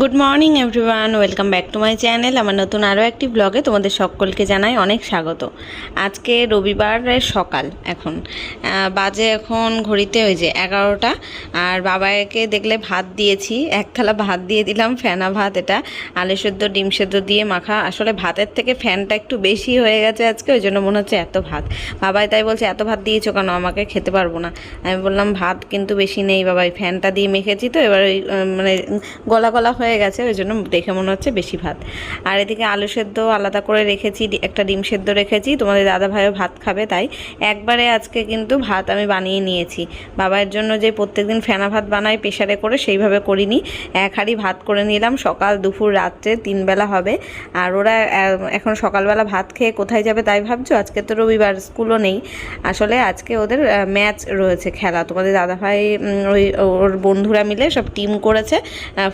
Good morning everyone welcome back to my channel আমার নতুন আরও একটি ব্লগে তোমাদের সকলকে জানাই অনেক স্বাগত। আজকে রবিবারের সকাল এখন। বাজে এখন ঘড়িতে ওই যে এগারোটা। আর বাবাকে দেখলে ভাত দিয়েছি। এক থালা ভাত দিয়ে দিলাম, ফেনা ভাত এটা। আলু সেদ্ধ, ডিম সেদ্ধ দিয়ে মাখা। আসলে ভাতের থেকে ফ্যানটা একটু বেশি হয়ে গেছে আজকে, ওই জন্য মনে হচ্ছে এত ভাত। বাবাই তাই বলছে, এত ভাত দিয়েছ কেন? আমাকে খেতে পারব না। আমি বললাম, ভাত কিন্তু বেশি নেই বাবাই। ফ্যানটা দিয়ে মেখেছি তো, এবার ওই মানে গলা গলা হয়ে গেছে, ওই জন্য দেখে মনে হচ্ছে বেশি ভাত। আর এদিকে আলু সেদ্ধ আলাদা করে রেখেছি একটা ডিম সেদ্ধ রেখেছি। তোমাদের দাদা ভাইও ভাত খাবে, তাই একবারে আজকে কিন্তু ভাত আমি বানিয়ে নিয়েছি। বাবার জন্য যে প্রত্যেকদিন ফেনা ভাত বানাই প্রেশারে করে, সেইভাবে করিনি। এক হাঁড়ি ভাত করে নিলাম, সকাল, দুপুর, রাত্রে তিনবেলা হবে। আর ওরা এখন সকালবেলা ভাত খেয়ে কোথায় যাবে তাই ভাবছ? আজকে তো রবিবার, স্কুলও নেই। আসলে আজকে ওদের ম্যাচ রয়েছে খেলা। তোমাদের দাদাভাই ওই, ওর বন্ধুরা মিলে সব টিম করেছে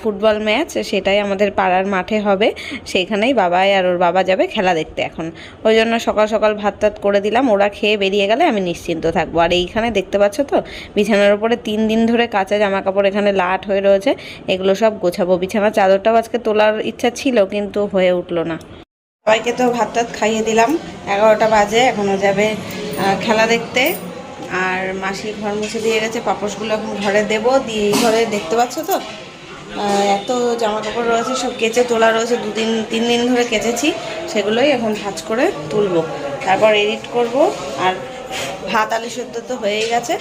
ফুটবল ম্যাচ। সেটাই আমাদের পাড়ার মাঠে হবে। সেইখানেই বাবাই আর ওর বাবা যাবে খেলা দেখতে এখন। ওই জন্য সকাল সকাল ভাত টাত করে দিলাম, ওরা খেয়ে বেরিয়ে গেলে আমি নিশ্চিন্ত থাকব। আর এইখানে দেখতে পাচ্ছ তো, বিছানার উপরে তিন দিন ধরে কাঁচা জামা কাপড় এখানে লাট হয়ে রয়েছে। এগুলো সব গোছাবো। বিছানার চাদরটাও আজকে তোলার ইচ্ছা ছিল, কিন্তু হয়ে উঠল না। সবাইকে তো ভাত টাত খাইয়ে দিলাম। এগারোটা বাজে এখনও যাবে খেলা দেখতে। আর মাসি ঘর মুছে দিয়ে গেছে পাপোশগুলো এখন ঘরে দেবো। দিয়ে এই ঘরে দেখতে পাচ্ছ তো? এত জামা কাপড় রয়েছে, সব কেচে তোলা রয়েছে, দুদিন তিন দিন ধরে কেচেছি, সেগুলোই এখন ভাজ করে তুলবো। তারপর এডিট করব, আর ভাত আলু সেদ্ধ তো হয়েই গেছে।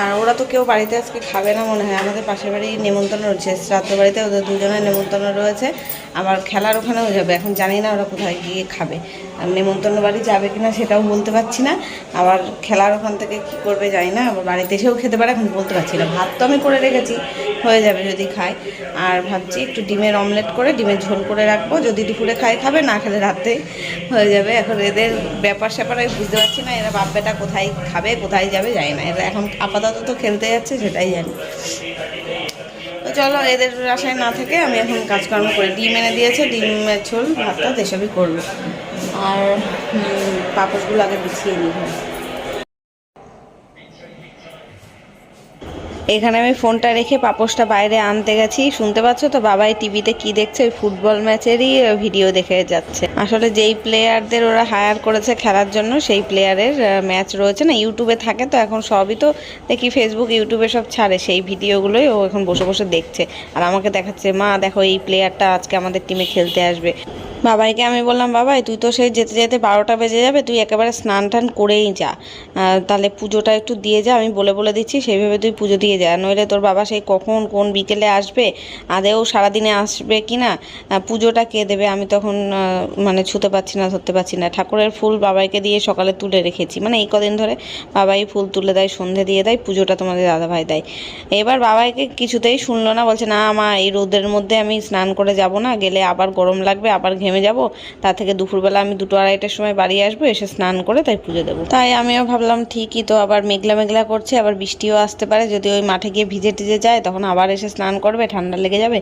আর ওরা তো কেউ বাড়িতে আজকে খাবে না মনে হয়। আমাদের পাশের বাড়ি নেমন্তন্ন রয়েছে। শ্রাদ্ধ বাড়িতে ওদের দুজনের নেমন্তন্ন রয়েছে। আবার খেলার ওখানেও যাবে। এখন জানি না ওরা কোথায় গিয়ে খাবে। আর নেমন্তন্ন বাড়ি যাবে কিনা সেটাও বলতে পারছি না। আবার খেলার ওখান থেকে কি করবে জানি না। আবার বাড়িতে এসেও খেতে পারে এখন বলতে পারছি না। ভাত তো আমি করে রেখেছি। হয়ে যাবে যদি খায়। আর ভাবছি একটু ডিমের অমলেট করে, ডিমের ঝোল করে রাখব। যদি দুপুরে খায়, খাবে। না খেলে রাতে হয়ে যাবে। এখন এদের ব্যাপার স্যাপার আমি বুঝতে পারছি না। এরা বাপ বেটা কোথায় খাবে, কোথায় যাবে জানি না। এরা এখন আপাতত তো খেলতে যাচ্ছে, সেটাই জানি। তো চলো, এদের আশায় না থেকে আমি এখন কাজকর্ম করি ডিম এনে দিয়েছে, ডিমের ঝোল ভাত টাত এসবই করব আর পাপড়গুলো আগে বিছিয়ে নিই। এখানে আমি ফোনটা রেখে পাপোশটা বাইরে আনতে গেছি। শুনতে পাচ্ছ তো? বাবাই টিভিতে কি দেখছে? ওই ফুটবল ম্যাচেরই ভিডিও দেখে যাচ্ছে। আসলে যেই প্লেয়ারদের ওরা হায়ার করেছে খেলার জন্য, সেই প্লেয়ারের ম্যাচ রয়েছে না। ইউটিউবে থাকে তো, এখন সবই তো দেখি ফেসবুক ইউটিউবে সব ছাড়ে। সেই ভিডিওগুলোই ও এখন বসে বসে দেখছে। আর আমাকে দেখাচ্ছে, মা, দেখো এই প্লেয়ারটা আজকে আমাদের টিমে খেলতে আসবে। বাবাইকে আমি বললাম, বাবাই, তুই তো সেই যেতে যেতে বারোটা বেজে যাবে, তুই একেবারে স্নান টান করেই যা। তাহলে পুজোটা একটু দিয়ে যা, আমি বলে বলে দিচ্ছি, সেইভাবে তুই পুজো দিয়ে যা। নইলে তোর বাবা সেই কখন কোন বিকেলে আসবে, আদেও সারাদিনে আসবে কি না পুজোটা কে দেবে? আমি তখন মানে ছুতে পারছি না, ধরতে পারছি না। ঠাকুরের ফুল বাবাইকে দিয়ে সকালে তুলে রেখেছি। মানে এই কদিন ধরে বাবাই ফুল তুলে দেয়, সন্ধে দিয়ে দেয়, পুজোটা তোমাদের দাদাভাই দেয়। এবার বাবাইকে কিছুতেই শুনলো না, বলছে, না মা, এই রোদের মধ্যে আমি স্নান করে যাব না, গেলে আবার গরম লাগবে, আবার ঘেমে যাব। তার থেকে দুপুরবেলা আমি দুটো আড়াইটার সময় বাড়ি আসব, এসে স্নান করে তাই পুজো দেবো। তাই আমিও ভাবলাম, ঠিকই তো আবার মেঘলা মেঘলা করছে, আবার বৃষ্টিও আসতে পারে। যদি ওই মাঠে গিয়ে ভিজে টিজে যায়, তখন আবার এসে স্নান করবে, ঠান্ডা লেগে যাবে।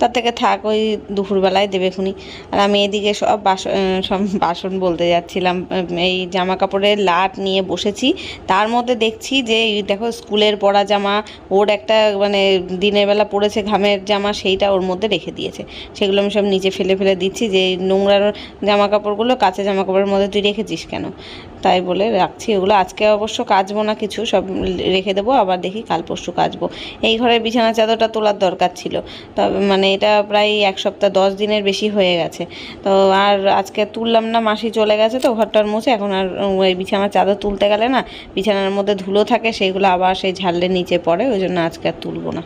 তার থেকে থাক ওই দুপুরবেলায় দেবে খুনি। আর আমি এদিকে সব বাসন সব বাসন বলতে যাচ্ছিলাম এই জামা কাপড়ের লাট নিয়ে বসেছি। তার মধ্যে দেখছি যে দেখো স্কুলের পরা জামা, ওর একটা মানে দিনের বেলা পড়েছে ঘামের জামা, সেইটা ওর মধ্যে রেখে দিয়েছে। সেগুলো আমি সব নিচে ফেলে ফেলে দিচ্ছি যে নোংরা জামা কাপড়গুলো কাঁচা জামা কাপড়ের মধ্যে তুই রেখেছিস কেন? তাই বলে রাখছি ওগুলো আজকে অবশ্য কাচবো না কিছু, সব রেখে দেবো, আবার দেখি কাল পরশু কাচবো। এই ঘরের বিছানা চাদরটা তোলার দরকার ছিল। তবে মানে এটা প্রায় এক সপ্তাহ, দশ দিনের বেশি হয়ে গেছে। তো আর আজকে তুললাম না, মাসি চলে গেছে তো, ঘরটার মুছে। এখন আর ওই বিছানার চাদর তুলতে গেলে না, বিছানার মধ্যে ধুলো থাকে সেইগুলো আবার সেই ঝাললে নিচে পড়ে, ওই জন্য আজকে আর তুলবো না।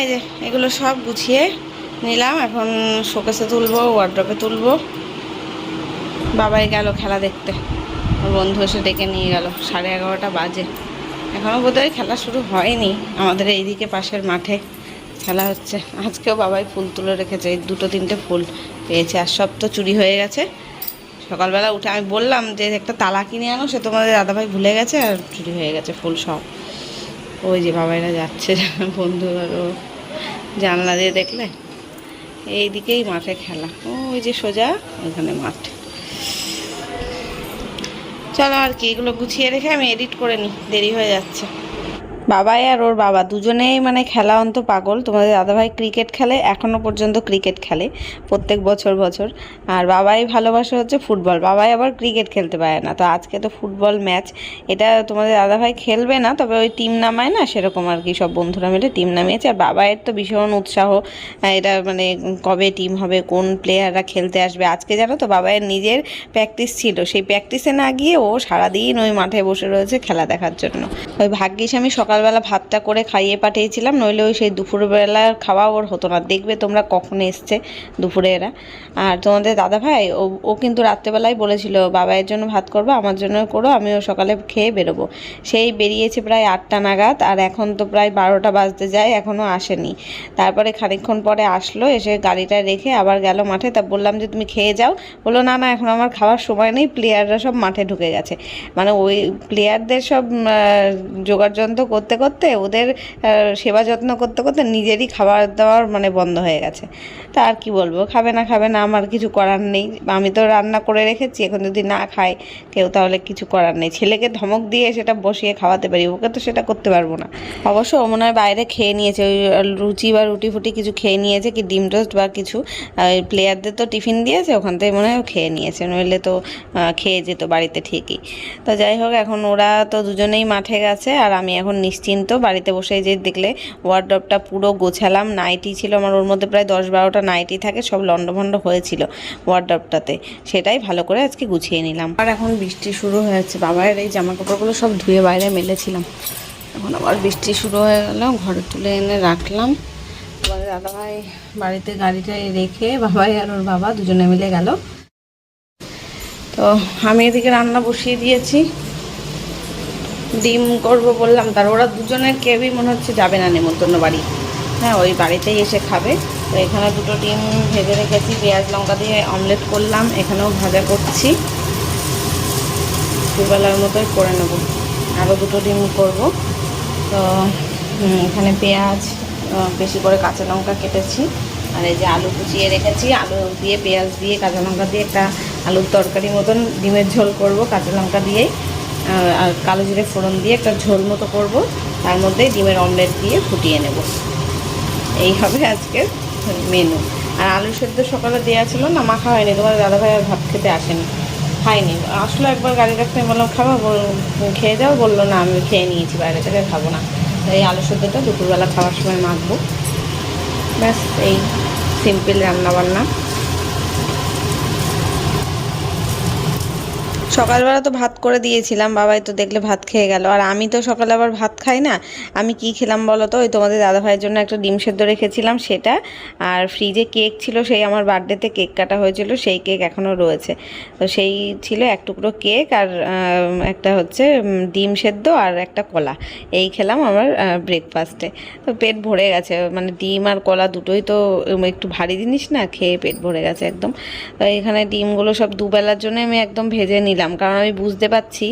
এই এগুলো সব গুছিয়ে নিলাম, এখন শোকেসে তুলবো ওয়ার্ড্রপে তুলবো। বাবাই গেল খেলা দেখতে। বন্ধু এসে ডেকে নিয়ে গেল। সাড়ে এগারোটা বাজে। এখনও বোধহয় খেলা শুরু হয়নি। আমাদের এইদিকে পাশের মাঠে খেলা হচ্ছে। আজকেও বাবাই ফুল তুলে রেখেছে। এই দুটো তিনটে ফুল পেয়েছে। আর সব তো চুরি হয়ে গেছে। সকালবেলা উঠে আমি বললাম যে, একটা তালা কিনে আনো, সে তোমাদের দাদাভাই ভুলে গেছে আর চুরি হয়ে গেছে ফুল সব। ওই যে বাবাইরা যাচ্ছে, বন্ধু আরও জানলা দিয়ে দেখলে। এই দিকেই মাঠে খেলা। ও ওই যে সোজা, ওইখানে মাঠ। চলো আর কি, এগুলো গুছিয়ে রেখে আমি এডিট করে নিই, দেরি হয়ে যাচ্ছে। বাবাই আর ওর বাবা দুজনেই মানে খেলা অন্ত পাগল। তোমাদের দাদাভাই ক্রিকেট খেলে এখনও পর্যন্ত ক্রিকেট খেলে, প্রত্যেক বছর বছর। আর বাবাই ভালোবাসে হচ্ছে ফুটবল। বাবাই আবার ক্রিকেট খেলতে পারে না। তো আজকে তো ফুটবল ম্যাচ এটা তোমাদের দাদাভাই খেলবে না, তবে ওই টিম নামায় না, সেরকম আর কি সব বন্ধুরা মিলে টিম নামিয়েছে। আর বাবাইয়ের তো ভীষণ উৎসাহ এটা মানে কবে টিম হবে, কোন প্লেয়াররা খেলতে আসবে। আজকে জানো তো বাবাইয়ের নিজের প্র্যাকটিস ছিল। সেই প্র্যাকটিসে না গিয়ে ও সারাদিন ওই মাঠে বসে রয়েছে খেলা দেখার জন্য। ওই ভাগ্যিস আমি সকালবেলা ভাতটা করে খাইয়ে পাঠিয়েছিলাম নইলে ওই সেই দুপুরবেলার খাওয়া ওর হতো না। দেখবে তোমরা কখন এসছে দুপুরে এরা। আর তোমাদের দাদা ভাই ও ও কিন্তু রাত্রেবেলায় বলেছিল বাবাইয়ের জন্য ভাত করব আমার জন্য করো আমিও সকালে খেয়ে বেরোবো। সেই বেরিয়েছে প্রায় আটটা নাগাদ আর এখন তো প্রায় বারোটা বাজতে যায় এখনও আসেনি। তারপরে খানিকক্ষণ পরে আসলো এসে গাড়িটা রেখে আবার গেল মাঠে। তা বললাম যে তুমি খেয়ে যাও। বলল না না এখন আমার খাওয়ার সময় নেই প্লেয়াররা সব মাঠে ঢুকে গেছে। মানে ওই প্লেয়ারদের সব উম, আহ, জোগাড় যন্ত্র করতে করতে, ওদের সেবা যত্ন করতে করতে নিজেরই খাবার দাবার মানে বন্ধ হয়ে গেছে। তা আর কি বলব, খাবে না খাবে না, আমার কিছু করার নেই। আমি তো রান্না করে রেখেছি, এখন যদি না খায় কেউ তাহলে কিছু করার নেই। ছেলেকে ধমক দিয়ে সেটা বসিয়ে খাওয়াতে পারি, ওকে তো সেটা করতে পারব না। অবশ্য ও মনে হয় বাইরে খেয়ে নিয়েছে, ওই লুচি বা রুটি ফুটি কিছু খেয়ে নিয়েছে কি ডিম টোস্ট বা কিছু। প্লেয়ারদের তো টিফিন দিয়েছে, ওখান থেকে মনে হয় খেয়ে নিয়েছে, নইলে তো খেয়ে যেত বাড়িতে ঠিকই। তো যাই হোক, এখন ওরা তো দুজনেই মাঠে গেছে, আর আমি এখন নিশ্চিন্ত। বাড়িতে বসে যে দেখলে ওয়ার্ডরোবটা পুরো গোছালাম। নাইটি ছিল আমার, ওর মধ্যে প্রায় দশ বারোটা নাইটি থাকে, সব লন্ডভন্ড হয়েছিল ওয়ার্ডরোবটাতে সেটাই ভালো করে আজকে গুছিয়ে নিলাম। আর এখন বৃষ্টি শুরু হয়েছে বাবার এই জামা কাপড়গুলো সব ধুয়ে বাইরে মেলেছিলাম। এখন আবার বৃষ্টি শুরু হয়ে গেল, ঘরে তুলে এনে রাখলাম। এবার দাদাভাই বাড়িতে গাড়িটায় রেখে বাবাই আর ওর বাবা দুজনে মিলে গেল। তো আমি এদিকে রান্না বসিয়ে দিয়েছি। ডিম করব বললাম, তার ওরা দুজনের কেউই মনে হচ্ছে যাবে না নেমন্তন্ন বাড়ি। হ্যাঁ ওই বাড়িতেই এসে খাবে। তো এখানে দুটো ডিম ভেজে রেখেছি, পেঁয়াজ লঙ্কা দিয়ে অমলেট করলাম, এখানেও ভাজা করছি। দুবেলার মতোই করে নেব। আরও দুটো ডিম করব। তো এখানে পেঁয়াজ বেশি করে কাঁচা লঙ্কা কেটেছি। আর এই যে আলু কুচিয়ে রেখেছি, আলু দিয়ে পেঁয়াজ দিয়ে কাঁচা লঙ্কা দিয়ে একটা আলুর তরকারি মতন ডিমের ঝোল করব কাঁচা লঙ্কা দিয়েই। আর কালো জিরে ফোড়ন দিয়ে একটা ঝোল মতো করব। তার মধ্যে ডিমের অমলেট দিয়ে ফুটিয়ে নেব। এই হবে আজকের মেনু আর আলু সেদ্ধ সকালে দেওয়া ছিল না, মাখা হয়নি। তোমার দাদাভাই আর ভাত খেতে আসেনি। খাইনি আসলো একবার গাড়ি রাখতে বললাম, খাব? খেয়ে যাও। বলল, না, আমি খেয়ে নিয়েছি, বাইরে থেকে খাব না। এই আলু সেদ্ধটা দুপুরবেলা খাওয়ার সময় মাখবো। ব্যাস, এই সিম্পল রান্নাবান্না। সকালবেলা তো ভাত করে দিয়েছিলাম, বাবাই তো দেখলে ভাত খেয়ে গেল। আর আমি তো সকালে আবার ভাত খাই না, আমি কি খেলাম বলো তো? ওই তোমাদের দাদা ভাইয়ের জন্য একটা ডিম সেদ্ধ রেখেছিলাম সেটা। আর ফ্রিজে কেক ছিল, সেই আমার বার্থডেতে কেক কাটা হয়েছিল, সেই কেক এখনও রয়েছে। তো সেই ছিল এক টুকরো কেক আর একটা হচ্ছে ডিম সেদ্ধ আর একটা কলা। এই খেলাম আমার ব্রেকফাস্টে তো পেট ভরে গেছে মানে ডিম আর কলা দুটোই তো একটু ভারী জিনিস না, খেয়ে পেট ভরে গেছে একদম। তো এখানে ডিমগুলো সব দুবেলার জন্য আমি একদম ভেজে নিলাম। কারণ আমি বুঝতে পারছি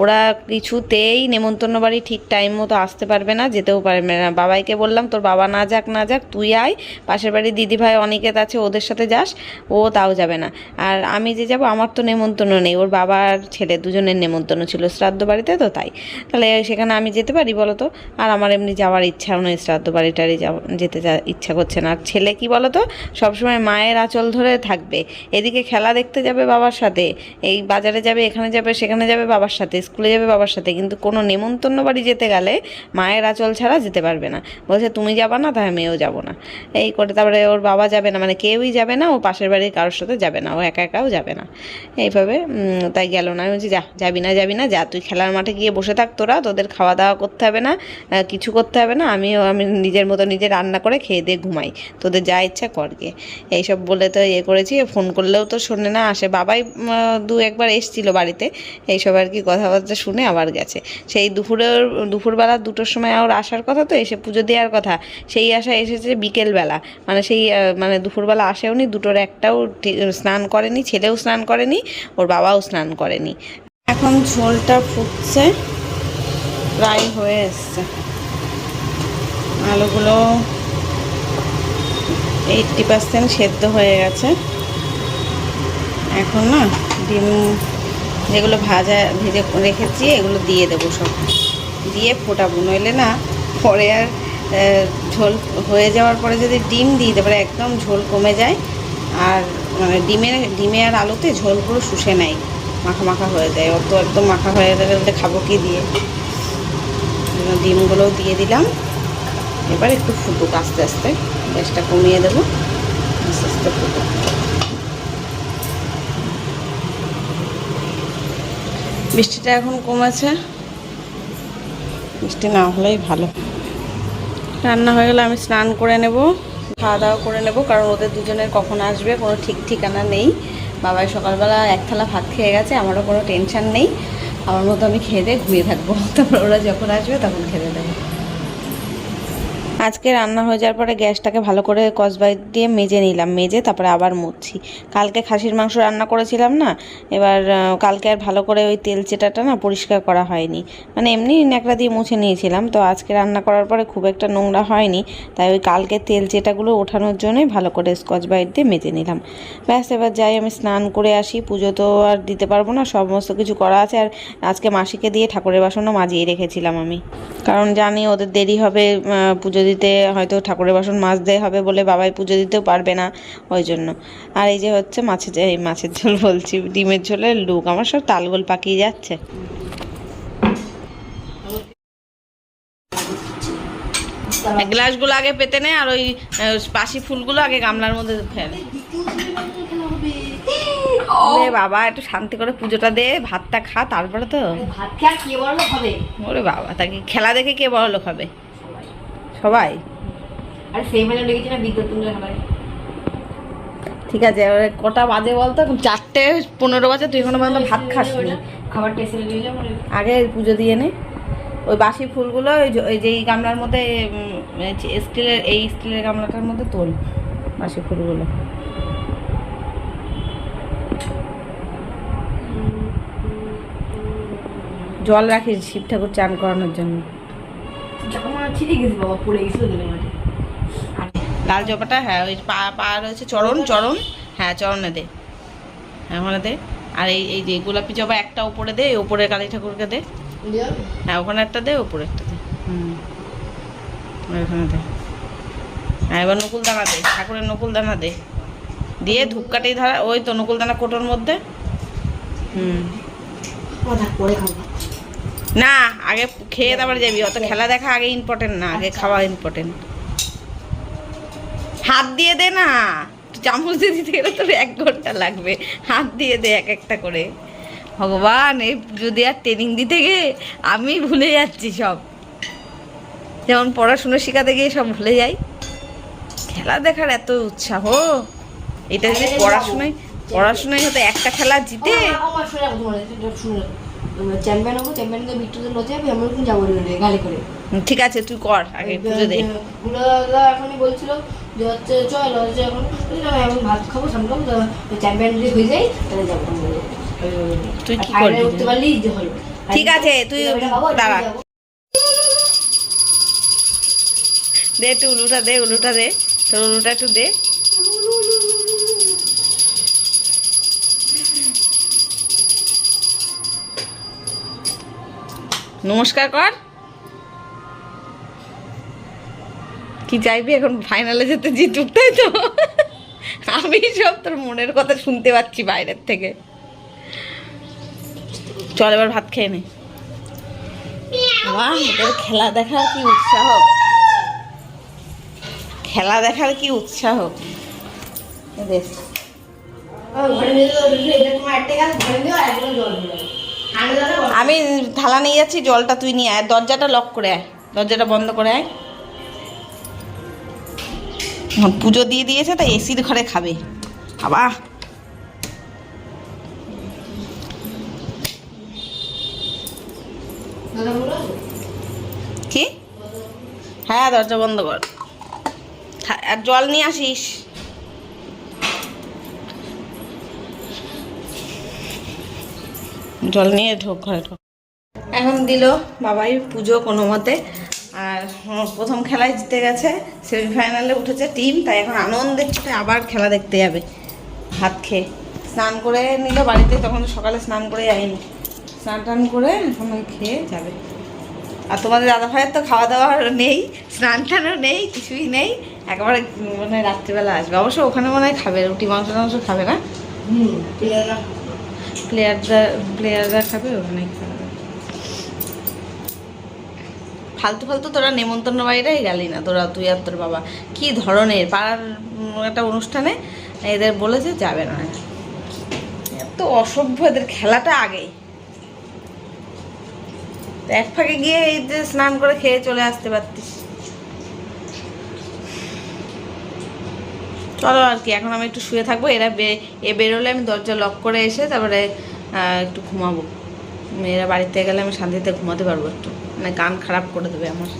ওরা কিছুতেই নেমন্তন্ন বাড়ি ঠিক টাইম মতো আসতে পারবে না, যেতেও পারবে না। বাবাইকে বললাম, তোর বাবা না যাক না যাক, তুই আয়, পাশের বাড়ির দিদিভাই অনিকেত আছে, ওদের সাথে যাস, ও তাও যাবে না। আর আমি যে যাব, আমার তো নেমন্তন্ন নেই, ওর বাবার ছেলে দুজনের নেমন্তন্ন ছিল, শ্রাদ্ধ বাড়িতে তো তাই। তাহলে সেখানে আমি যেতে পারি বলো তো আর আমার এমনি যাওয়ার ইচ্ছাও নেই, শ্রাদ্ধ বাড়িটারি যেতে ইচ্ছা করছে না। আর ছেলে কি বলো তো সবসময় মায়ের আঁচল ধরে থাকবে। এদিকে খেলা দেখতে যাবে বাবার সাথে, এই বাজারে যাবে এখানে যাবে, সেখানে যাবে, বাবার সাথে, স্কুলে যাবে, বাবার সাথে। কিন্তু কোনো নেমন্তন্ন বাড়ি যেতে গেলে মায়ের আঁচল ছাড়া যেতে পারবে না। বলছে, তুমি যাবা না, তাই মেয়েও যাব না। এই করে তারপরে ওর বাবা যাবে না মানে কেউই যাবে না, ও পাশের বাড়ির কারোর সাথে যাবে না, ও একা একাও যাবে না। এইভাবে তাই গেল না। আমি বলছি, যা, যাবি না যাবি না, যা, তুই খেলার মাঠে গিয়ে বসে থাক তোরা, তোদের খাওয়া দাওয়া করতে হবে না কিছু করতে হবে না, আমিও, আমি নিজের মতো নিজে রান্না করে খেয়ে দিয়ে ঘুমাই। তোদের যা ইচ্ছা কর গিয়ে। এইসব বলে তো ইয়ে করেছি, ফোন করলেও তো শোনে না, আসে। বাবাই দু একবার এসছিল বাড়িতে, এইসব আর কি কথাবার্তা শুনে আবার গেছে। সেই দুপুরের, দুপুরবেলা দুটোর সময় ওর আসার কথা তো, এসে পুজো দেওয়ার কথা। সেই আশা এসেছে বিকেলবেলা। মানে সেই মানে দুপুরবেলা আসেওনি দুটোর একটাও স্নান করেনি, ছেলেও স্নান করেনি, ওর বাবাও স্নান করেনি। এখন ঝোলটা ফুটছে, প্রায় হয়ে এসছে। আলুগুলো এইটটি পার্সেন্ট সেদ্ধ হয়ে গেছে। এখন না, ডিম যেগুলো ভাজা, ভেজে রেখেছি, এগুলো দিয়ে দেবো সব। দিয়ে ফোটাবো, নইলে না পরে আর ঝোল হয়ে যাওয়ার পরে যদি ডিম দিই তারপরে একদম ঝোল কমে যায়। আর মানে ডিমের, ডিমে আর আলুতে ঝোল পুরো শুষে নেয়। মাখা মাখা হয়ে যায়। অত একদম মাখা হয়ে যাবে গেলে খাব কি দিয়ে? ডিমগুলোও দিয়ে দিলাম। এবার একটু ফুটুক আস্তে আস্তে। গ্যাসটা কমিয়ে দেবো। আস্তে আস্তে ফুটুক। বৃষ্টিটা এখন কমেছে। বৃষ্টি না হলেই ভালো। রান্না হয়ে গেলে আমি স্নান করে নেব খাওয়া দাওয়া করে নেব কারণ ওদের দুজনের কখন আসবে কোনো ঠিক ঠিকানা নেই। বাবাই সকালবেলা এক থালা ভাত খেয়ে গেছে আমারও কোনো টেনশান নেই। আমার মতো আমি খেয়ে দিয়ে ঘুমিয়ে থাকব। তারপর ওরা যখন আসবে তখন খেতে দেবো। আজকে রান্না হয়ে যাওয়ার পরে গ্যাসটাকে ভালো করে কসবাইট দিয়ে মেজে নিলাম, মেজে তারপরে আবার মুছছি কালকে খাসির মাংস রান্না করেছিলাম না, এবার কালকে আর ভালো করে ওই তেল চেটাটা না পরিষ্কার করা হয়নি। মানে এমনি ন্যাকড়া দিয়ে মুছে নিয়েছিলাম, তো আজকে রান্না করার পরে খুব একটা নোংরা হয়নি, তাই ওই কালকে তেল চেটাগুলো ওঠানোর জন্যই ভালো করে স্কচ বাইট দিয়ে মেজে নিলাম। ব্যাস, এবার যাই আমি স্নান করে আসি, পুজো তো আর দিতে পারব না, সমস্ত কিছু করা আছে, আর আজকে মাসিকে দিয়ে ঠাকুরের বাসনও মাজিয়ে রেখেছিলাম আমি। কারণ জানি ওদের দেরি হবে পুজো দিতে হয়তো ঠাকুরের বাসন মাছ মাজতে হবে বলে বাবাই পুজো দিতেও পারবে না ওই জন্য। আর এই যে হচ্ছে মাছের এই মাছের ঝোল বলছি ডিমের ঝোলের লুক। আমার সব তালগোল পাকিয়ে যাচ্ছে। গ্লাসগুলো আগে পেতে নে আর ওই পাশি ফুলগুলো আগে গামলার মধ্যে ফেলে। ওরে বাবা একটু শান্তি করে পুজোটা দে ভাতটা খা তারপরে তো। ভাত আর কে বড় হবে? ওরে বাবা তাকে খেলা দেখে কে বড় লোক হবে? সবাই? আর সেই মেলে লেগেছে না বিদ্যুৎ ঠিক আছে এবারে কটা বাজে বলতো? চারটে পনেরো বাজে তুই এখনও পর্যন্ত ভাত খাস খাবার আগে পুজো দিয়ে নে। ওই বাসি ফুলগুলো ওই যেই গামলার মধ্যে স্টিলের এই স্টিলের গামলাটার মধ্যে তোল বাসি ফুলগুলো। জল রাখিস শিব ঠাকুর চান করানোর জন্য। ছিটে গেছি বাবা পড়ে গেছিল মাঠে লাল জবাটা হ্যাঁ ওই পা পা রয়েছে চরণ চরণ। হ্যাঁ চরণে দে। হ্যাঁ ওখানে দে। আর এই এই যে গোলাপি জবা একটা উপরে দে, উপরে কালী ঠাকুরকে দে। হ্যাঁ ওখানে একটা দে, উপরে একটা দে। হুম। ওখানে দে। হ্যাঁ এবার নকুল দানা দে, ঠাকুরের নকুল দানা দে। দিয়ে ধূপকাঠি ধরা, ওই তো নকুল দানা কোটোর মধ্যে। হুম। পরে খাব। না আগে খেয়ে তারপরে যাবি। অত খেলা দেখা আগে ইম্পর্টেন্ট না আগে খাওয়া ইম্পর্টেন্ট হাত দিয়ে দে না চামচ দিয়ে দিতে গেলে তোর এক ঘণ্টা লাগবে। হাত দিয়ে দে এক একটা করে। ভগবান এই যদি আর ট্রেনিং দিতে গিয়ে আমি ভুলে যাচ্ছি সব। যেমন পড়াশুনো শেখাতে গিয়ে সব ভুলে যাই। খেলা দেখার এত উৎসাহ। এটা যদি পড়াশোনায় পড়াশোনায় হতো একটা খেলা জিতে। চ্যাম্পিয়ন হব চ্যাম্পিয়ন তো যাবে আমরা কিন্তু যাব করে। ঠিক আছে তুই কর আগে পুজো দে। দাদা এখনই বলছিল যে হচ্ছে চল এখন ভাত খাব চ্যাম্পিয়ন যদি হয়ে তাহলে যাব তুই কি করবি? উঠতে পারলেই যে হলো। ঠিক আছে, তুই দাঁড়া। দে একটু উলুটা দে উলুটা দে। তোর উলুটা একটু দে। নমস্কার কর। কি চাইবি এখন? ফাইনালে যেতে জিতুক, তাই তো? আমি সব তোর মনের কথা শুনতে পাচ্ছি বাইরের থেকে। চল এবার ভাত খেয়ে নে। ওদের খেলা দেখার কি উৎসাহ? খেলা দেখার কি উৎসাহ? ঘরে ঘরে আমি থালা নিয়ে যাচ্ছি, জলটা তুই নিয়ে আয়। দরজাটা লক করে আয়। দরজাটা বন্ধ করে আয়। পুজো দিয়ে দিয়েছে, তাই এসির ঘরে খাবে। দাদা কি? হ্যাঁ দরজা বন্ধ কর। থা- আর জল নিয়ে আসিস। জল নিয়ে ঢোক ঘরে ঢোক। এখন দিল বাবাই পুজো কোনো মতে। আর প্রথম খেলায় জিতে গেছে সেমিফাইনালে উঠেছে টিম তাই এখন আনন্দের সাথে আবার খেলা দেখতে যাবে। হাত খেয়ে স্নান করে নিল বাড়িতে তখন সকালে স্নান করে যায়নি। স্নান টান করে এখন খেয়ে যাবে। আর তোমাদের দাদা ভাইয়ের তো খাওয়া দাওয়া নেই স্নান টানও নেই কিছুই নেই একেবারে মনে হয় রাত্রিবেলা আসবে। অবশ্য ওখানে মনে হয় খাবে রুটি মাংস টাংস খাবে না? হুম প্লেয়াররা প্লেয়াররা খাবে ফালতু ফালতু তোরা নেমন্তন্ন বাড়িটাই গেলি না, তোরা, তুই আর তোর বাবা। কি ধরনের? পাড়ার একটা অনুষ্ঠানে এদের বলেছে যাবে না। এত অসভ্য এদের খেলাটা আগেই এক ফাঁকে গিয়ে এই যে স্নান করে খেয়ে চলে আসতে পারতিস। চলো আর কি, এখন আমি একটু শুয়ে থাকব। এরা এ বেরোলে আমি দরজা লক করে এসে তারপরে একটু ঘুমাবো। মেয়েরা বাড়িতে গেলে আমি শান্তিতে ঘুমাতে পারব একটু। মানে কান খারাপ করে দেবে আমার।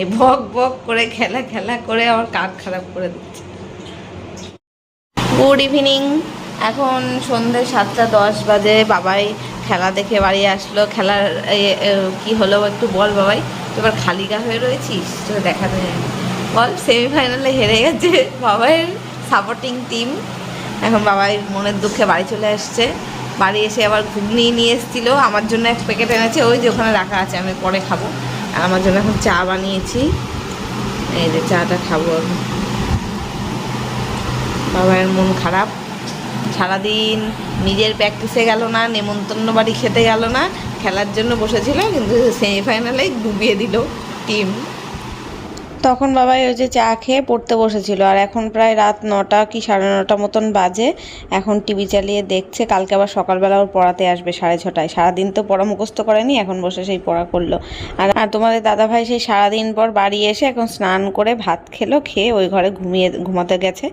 এই বক বক করে, খেলা খেলা করে আমার কান খারাপ করে দিচ্ছে। গুড ইভিনিং এখন সন্ধ্যে সাতটা দশ বাজে। বাবাই খেলা দেখে বাড়ি আসলো। খেলার কি হলো একটু বল বাবাই। এবার খালি গা হয়ে রয়েছিস? দেখাতে যায় বল সেমিফাইনালে হেরে গেছে। বাবাইয়ের সাপোর্টিং টিম এখন বাবাই মনের দুঃখে বাড়ি চলে আসছে। বাড়ি এসে আবার ঘুগনি নিয়ে এসেছিল। আমার জন্য এক প্যাকেট এনেছে। ওই যে ওখানে রাখা আছে, আমি পরে খাব। আর আমার জন্য এখন চা বানিয়েছি। এই যে চাটা খাব এখন বাবার মন খারাপ। সারাদিন নিজের প্র্যাকটিসে গেল না, নেমন্তন্ন বাড়ি খেতে গেল না। খেলার জন্য বসেছিল, কিন্তু সেমিফাইনালে ডুবিয়ে দিল টিম তখন বাবাই ওই যে চা খেয়ে পড়তে বসেছিল। আর এখন প্রায় রাত নটা কি সাড়ে নটা মতন বাজে। এখন টিভি চালিয়ে দেখছে, কালকে আবার সকালবেলা ওর পড়াতে আসবে সাড়ে ছটায়। সারাদিন তো পড়া মুখস্থ করেনি, এখন বসে সেই পড়া করল। আর আর তোমাদের দাদাভাই সেই সারাদিন পর বাড়ি এসে এখন স্নান করে ভাত খেলো, খেয়ে ওই ঘরে ঘুমিয়ে, ঘুমাতে গেছে।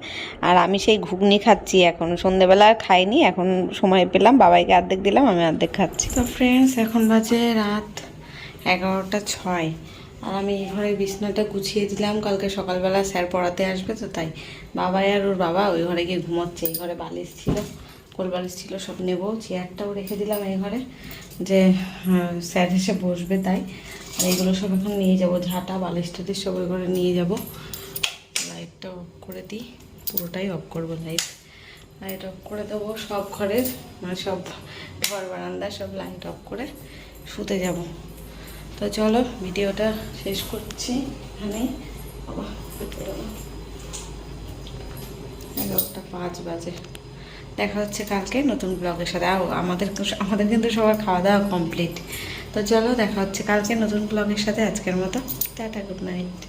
আর আমি সেই ঘুগনি খাচ্ছি এখন। সন্ধেবেলা আর খাইনি, এখন সময় পেলাম। বাবাইকে অর্ধেক দিলাম, আমি অর্ধেক খাচ্ছি। তো ফ্রেন্ডস এখন বাজে রাত এগারোটা ছয়। আর আমি এই ঘরে বিছনাটা গুছিয়ে দিলাম। কালকে সকালবেলা স্যার পড়াতে আসবে তো, তাই বাবাই আর ওর বাবা ওই ঘরে গিয়ে ঘুমোচ্ছে। এই ঘরে বালিশ ছিল, কোল বালিশ ছিল, সব নেব। চেয়ারটাও রেখে দিলাম এই ঘরে যে স্যার এসে বসবে তাই। আর এইগুলো সব এখন নিয়ে যাব। ঝাঁটা, বালিশ টালিশ সব ওই ঘরে নিয়ে যাব। লাইটটা অফ করে দিই। পুরোটাই অফ করব লাইট। লাইট অফ করে দেবো সব ঘরের মানে সব ঘর বারান্দা, সব লাইট অফ করে শুতে যাব। তো চলো ভিডিওটা শেষ করছি এখানে বাবা, পেটে এগারোটা পাঁচ বাজে। দেখা হচ্ছে কালকে নতুন ব্লগের সাথে। আর আমাদের আমাদের কিন্তু সবার খাওয়া দাওয়া কমপ্লিট তো চলো দেখা হচ্ছে কালকে নতুন ব্লগের সাথে আজকের মতো। Tata good night